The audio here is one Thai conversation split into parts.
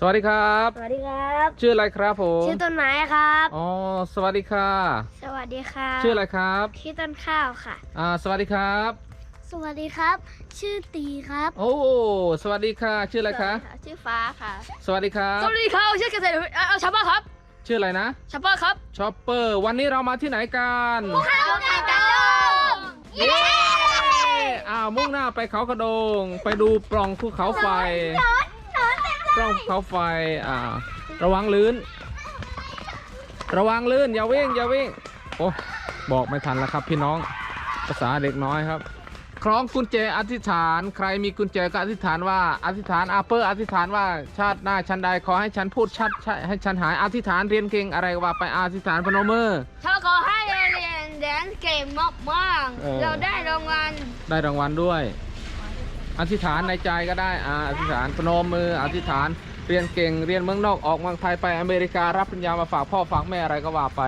สวัสดีครับ สวัสดีครับ ชื่ออะไรครับผม ชื่อต้นไม้ครับ อ๋อ สวัสดีค่ะ สวัสดีครับชื่ออะไรครับ ชื่อต้นข้าวค่ะ อ่า สวัสดีครับ สวัสดีครับ ชื่อตีครับ โอ้ สวัสดีค่ะ ชื่ออะไรคะ ชื่อฟ้าค่ะ สวัสดีครับ สวัสดีครับชื่อเกษตรเอ่อชาวบ้านครับ ชื่ออะไรนะชาวบ้านครับชอปเปอร์ วันนี้เรามาที่ไหนกันข้าวไก่กระโดงเย้อ้าวมุ่งหน้าไปเขากระโดง ไปดูปล่องภูเขาไฟป ล่องภูเขาไฟอ่า ระวังลื่น ระวังลื่นอย่าวิ่งอย่าวิ่งโอ้บอกไม่ทันแล้วครับพี่น้องภาษาเด็กน้อยครับ คล้องกุญแจอธิษฐาน ใครมีกุญแจก็อธิษฐานว่าอธิษฐานอาเปอร์อธิษฐานว่าชาติหน้าชันใดขอให้ฉันพูดชัดชัดให้ฉันหายอธิษฐานเรียนเก่งอะไรก็ว่าไปอธิษฐานพนมมือชาวขอให้เรียนแดนเก่งมากเออๆเราได้รางวัลได้รางวัลด้วย อธิษฐานในใจก็ได้อ่าอธิษฐานพนมมืออธิษฐานเรียนเก่งเรียนเมืองนอกออกเมืองไทยไปอเมริการับปริญญามาฝากพ่อฝากแม่อะไรก็ว่าไป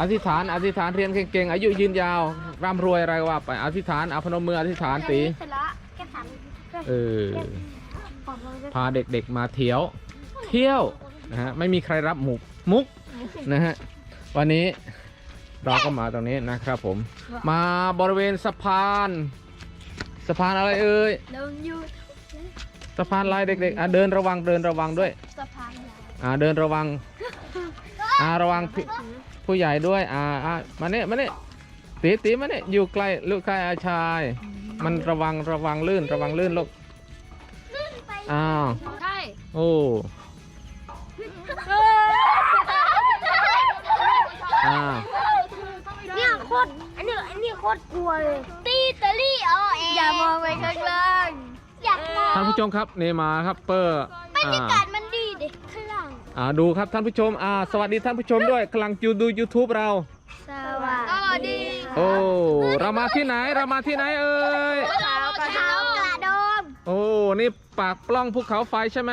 อธิษฐานอธิษฐานเรียนเก่งๆอายุยืนยาวร่ำรวยอะไรก็ว่าไปอธิษฐานอาพนมมืออธิษฐานตีเสร็จแล้วแกถามเออพาเด็กๆมาเที่ยว เที่ยวนะฮะไม่มีใครรับหมุกมุกนะฮะวันนี้เราก็มาตรงนี้นะครับผม มาบริเวณสะพาน สะพานอะไรเอ่ยลงยูสะพานลายเด็กๆอะเดินระวังเดินระวังด้วย สะพานยาวอ่าเดินระวังอ่าระวังพี่ผู้ใหญ่ด้วยอ่าอ่ามาเนี่ยมาเนี่ยตีตีมาเนี่ยอยู่ใกล้ลูกใกล้อาชาย มันระวังระวังลื่นระวังลื่นลูกอ้าวใช่โอ้อ่าเนี่ยโคตรอันนี้อันนี้โคตรกลัวเลย ตีตะลี่อ๋อเออย่ามองไปข้างล่าง อยากมองท่านผู้ชมครับนี่มาครับเปอร์บรรอ่ายากาศมันดีดิข้างล่างอ่าดูครับท่านผู้ชมอ่าสวัสดีท่านผู้ชมด้วยกำลังดู YouTube เรา สวัสสวัสดีโอ้เรามาที่ไหนเรามาที่ไหนเอ่ยชาวกระเขากระโดมโอ้นี่ปากปล้องภูเขาไฟใช่ไหม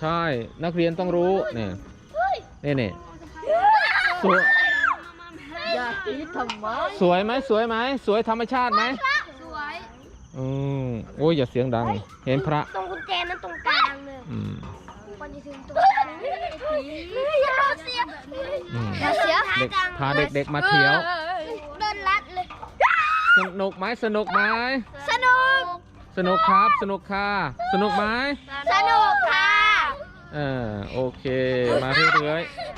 ใช่นักเรียนต้องรู้นี่นี่นี่สวย อย่าตีทำไมสวยไหมสวยไหมสวยธรรมชาติไหมสวยอืมโอ้ยอย่าเสียงดัง เห็นพระตรงกุญแจนั้นตรงกลางเลยอืมคนจะถึงตรงกลางอย่าเสียอืมอย่าเสียเด็กพาเด็กๆมาเที่ยวเดินลัดเลยสนุกไหมสนุกไหมสนุกสนุกครับสนุกค่ะ สนุกไหมสนุกค่ะเออโอเค มาเรื่อยไม่ดูเขา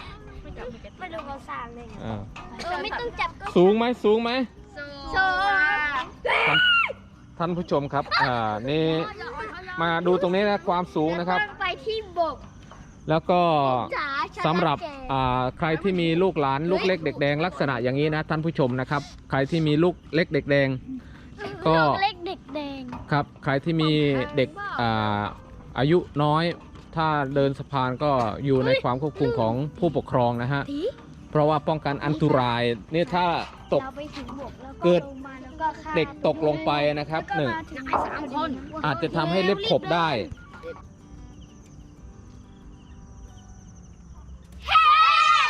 สร้างเลยๆอ่าเออไม่ต้องจับก็สูงไหมสูงไหมโชว์ท่านท่านผู้ชมครับอ่านี่มาดูตรงนี้นะความสูงนะครับไปที่บกแล้วก็จ๋าฉันสำหรับแก่อ่าใครที่มีลูกหลานลูกเล็กเด็กแดงลักษณะอย่างนี้นะท่านผู้ชมนะครับ ใครที่มีลูกเล็กเด็กแดง ก็ ลูกเล็กเด็กแดง ครับใครที่มีเด็กอ่าอายุน้อย ถ้าเดินสะพานก็อยู่ในความควบคุมของผู้ปกครองนะฮะที เพราะว่าป้องกันอันตรายนี่ถ้าตก เราไปถึงบกแล้วเกิด ลงมาแล้วก็ข้ามเด็กตกลงไปนะครับหนึ่ง แล้วก็มาถึงสามคน อาจจะทำให้เล็บขบได้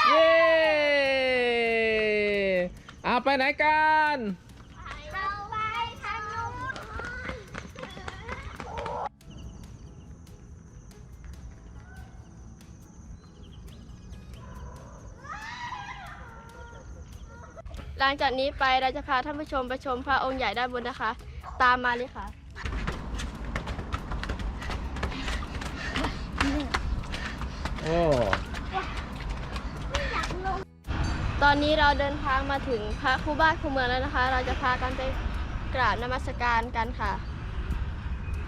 เย้เอาไปไหนกัน เราไปทางนู้น หลังจากนี้ไปเราจะพาท่านผู้ชมไปชมพระองค์ใหญ่ด้านบนนะคะ ตามมาเลยค่ะ โอ้ตอนนี้เราเดินทางมาถึงพระคู่บ้านคู่เมืองแล้วนะคะ เราจะพากันไปกราบนมัสการกันค่ะ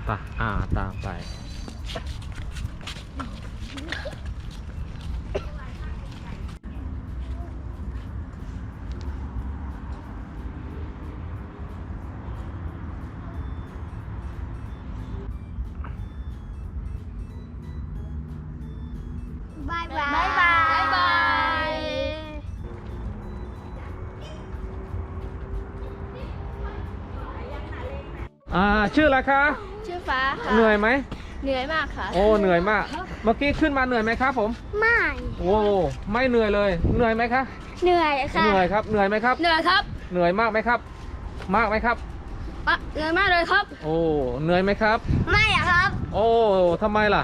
ตาอ่า ตามไป อ่าชื่ออะไรคะ ชื่อฟ้าค่ะ เหนื่อยไหม เหนื่อยมากค่ะ โอ้เหนื่อยมาก เมื่อกี้ขึ้นมาเหนื่อยไหมครับผม ไม่ โอ้ไม่เหนื่อยเลย เหนื่อยไหมคะ เหนื่อยค่ะ เหนื่อยครับ เหนื่อยไหมครับ เหนื่อยครับ เหนื่อยมากไหมครับ มากไหมครับมปะเลยมากเลยครับ โอ้ เหนื่อยไหมครับ ไม่อะครับ โอ้ทำไมล่ะ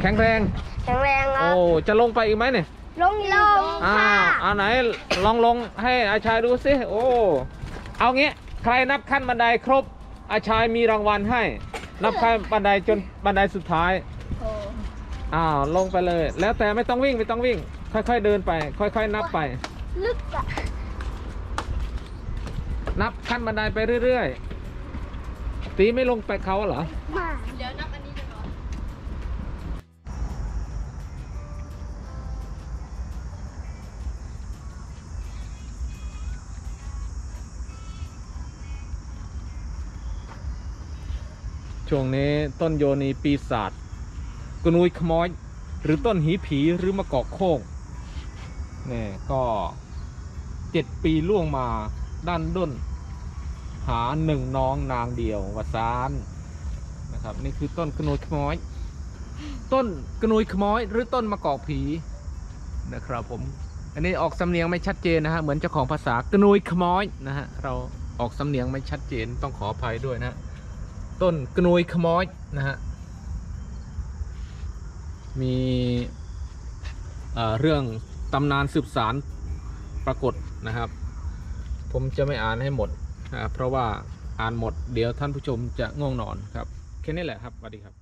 แข็งแรง แข็งแรงครัโอ้บจะลงไปอีกไหมเนี่ย ลงลงอ่าค่ะเอาไหนลองลงให้อาชายดูสิ โอ้ เอางี้ ใครนับขั้นบันไดครบ อาชายมีรางวัลให้ นับขั้นบันไดจนบันไดสุดท้าย โอ้อ้าวลงไปเลย แล้วแต่ไม่ต้องวิ่งไม่ต้องวิ่ง ค่อยๆเดินไป ค่อยๆ นับไป ลึกอะนับขั้นบันไดไปเรื่อยๆ ตีไม่ลงไปเขาเหรอ มาเดี๋ยวนับอั ช่วงนี้ต้นโยนีปีศาจกนุยขมอย หรือต้นหีผีหรือมะกอกโค้งนี่ก็เจ็ดปีล่วงมาด้านด้น หาหนึ่งน้องนางเดียววสานนะครับ นี่คือต้นกนุยขมอย ต้นกนุยขมอย หรือต้นมะกอกผีนะครับผม อันนี้ออกสำเนียงไม่ชัดเจนนะฮะเหมือนเจ้าของภาษากนุยขมอยนะฮะเราออกสำเนียงไม่ชัดเจนต้องขออภัยด้วยนะฮะ ต้นกนุยขมอยนะฮะ มีเรื่องตำนานสืบสารปรากฏนะครับ ผมจะไม่อ่านให้หมดนะครับเพราะว่าอ่านหมดเดี๋ยวท่านผู้ชมจะง่วงนอนครับ แค่นี้แหละครับสวัสดีครับ